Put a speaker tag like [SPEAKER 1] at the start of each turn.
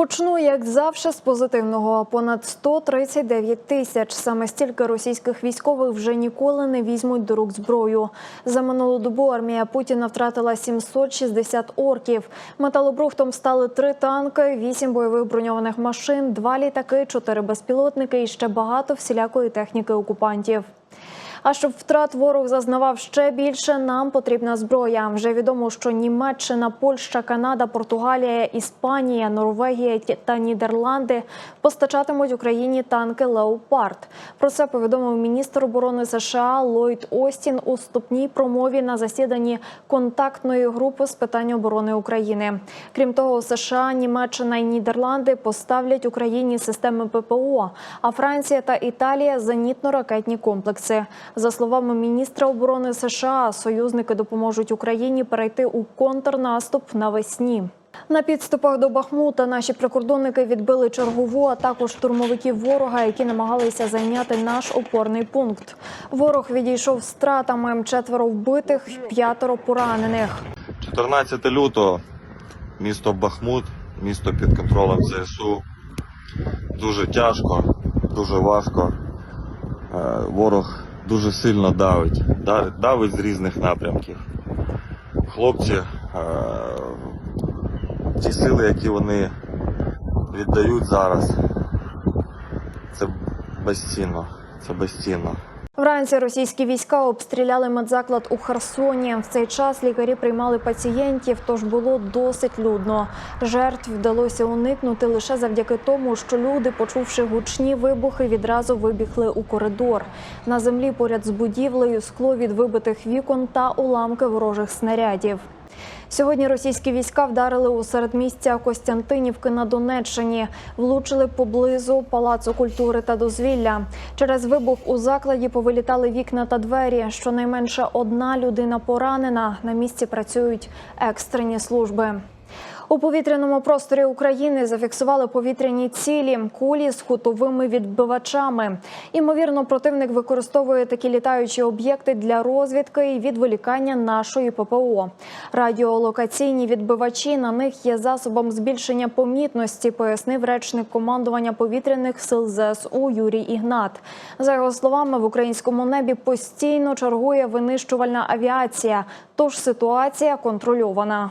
[SPEAKER 1] Почну, як завжди, з позитивного. Понад 139 тисяч. Саме стільки російських військових вже ніколи не візьмуть до рук зброю. За минулу добу армія Путіна втратила 760 орків. Металобрухтом стали три танки, вісім бойових броньованих машин, два літаки, чотири безпілотники і ще багато всілякої техніки окупантів. А щоб втрат ворог зазнавав ще більше, нам потрібна зброя. Вже відомо, що Німеччина, Польща, Канада, Португалія, Іспанія, Норвегія та Нідерланди постачатимуть Україні танки Леопард. Про це повідомив міністр оборони США Ллойд Остін у вступній промові на засіданні контактної групи з питань оборони України. Крім того, США, Німеччина і Нідерланди поставлять Україні системи ППО, а Франція та Італія зенітно-ракетні комплекси. За словами міністра оборони США, союзники допоможуть Україні перейти у контрнаступ навесні. На підступах до Бахмута наші прикордонники відбили чергову атаку штурмовиків ворога, які намагалися зайняти наш опорний пункт. Ворог відійшов з втратами четверо вбитих, п'ятеро поранених.
[SPEAKER 2] 14 лютого, місто Бахмут, місто під контролем ЗСУ. Дуже тяжко, дуже важко. Е, Ворог дуже сильно давить, да- давить з різних напрямків. Хлопці, е, ті сили, які вони віддають зараз, це безцінно. Це безцінно.
[SPEAKER 1] Вранці російські війська обстріляли медзаклад у Херсоні. В цей час лікарі приймали пацієнтів, тож було досить людно. Жертв вдалося уникнути лише завдяки тому, що люди, почувши гучні вибухи, відразу вибігли у коридор. На землі поряд з будівлею скло від вибитих вікон та уламки ворожих снарядів. Сьогодні російські війська вдарили у середмістя Костянтинівки на Донеччині, влучили поблизу палацу культури та дозвілля. Через вибух у закладі повилітали вікна та двері. Щонайменше одна людина поранена. На місці працюють екстрені служби. У повітряному просторі України зафіксували повітряні цілі кулі з хутовими відбивачами. Імовірно, противник використовує такі літаючі об'єкти для розвідки і відволікання нашої ППО. Радіолокаційні відбивачі на них є засобом збільшення помітності, пояснив речник командування повітряних сил ЗСУ Юрій Ігнат. За його словами, в українському небі постійно чергує винищувальна авіація, тож ситуація контрольована.